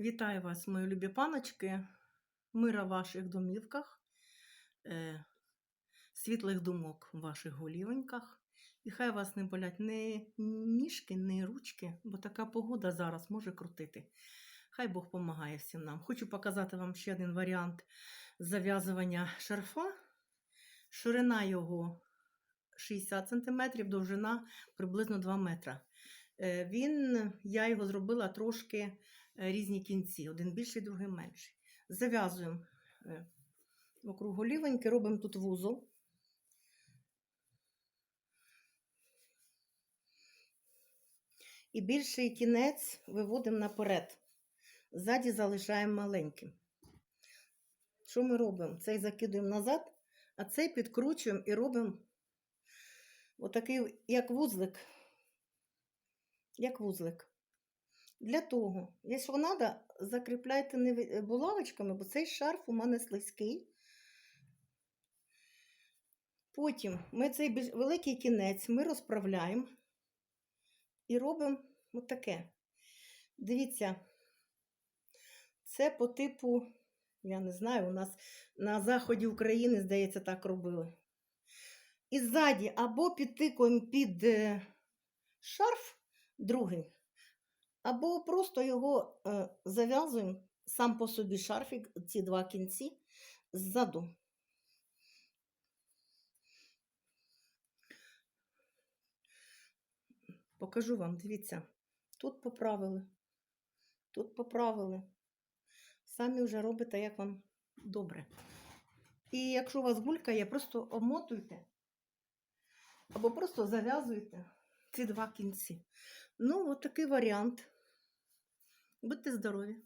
Вітаю вас, мої любі паночки, мира в ваших домівках, е, світлих думок в ваших голівоньках. І хай вас не болять ні ніжки, ні ручки, бо така погода зараз може крутити. Хай Бог допомагає всім нам. Хочу показати вам ще один варіант зав'язування шарфа. Ширина його 60 см, довжина приблизно 2 метра. Е, Він, я його зробила трошки різні кінці, один більший, другий менший. Зав'язуємо е, вокруг робимо тут вузол. І більший кінець виводимо наперед. Ззаді залишаємо маленьким. Що ми робимо? Цей закидуємо назад, а цей підкручуємо і робимо отакий, як вузлик. Як вузлик. Для того, якщо треба, закріпляйте не булавочками, бо цей шарф у мене слизький. Потім ми цей великий кінець ми розправляємо і робимо отаке. Дивіться, це по типу, я не знаю, у нас на заході України, здається, так робили. І ззаді або підтикуємо під е, шарф другий, або просто його е, зав'язуємо сам по собі шарфік, ці два кінці ззаду. Покажу вам, дивіться, тут поправили, тут поправили. Самі вже робите, як вам добре. І якщо у вас гулька є, просто обмотуйте або просто зав'язуйте ці два кінці. Ну, от такий варіант. Будьте здорові!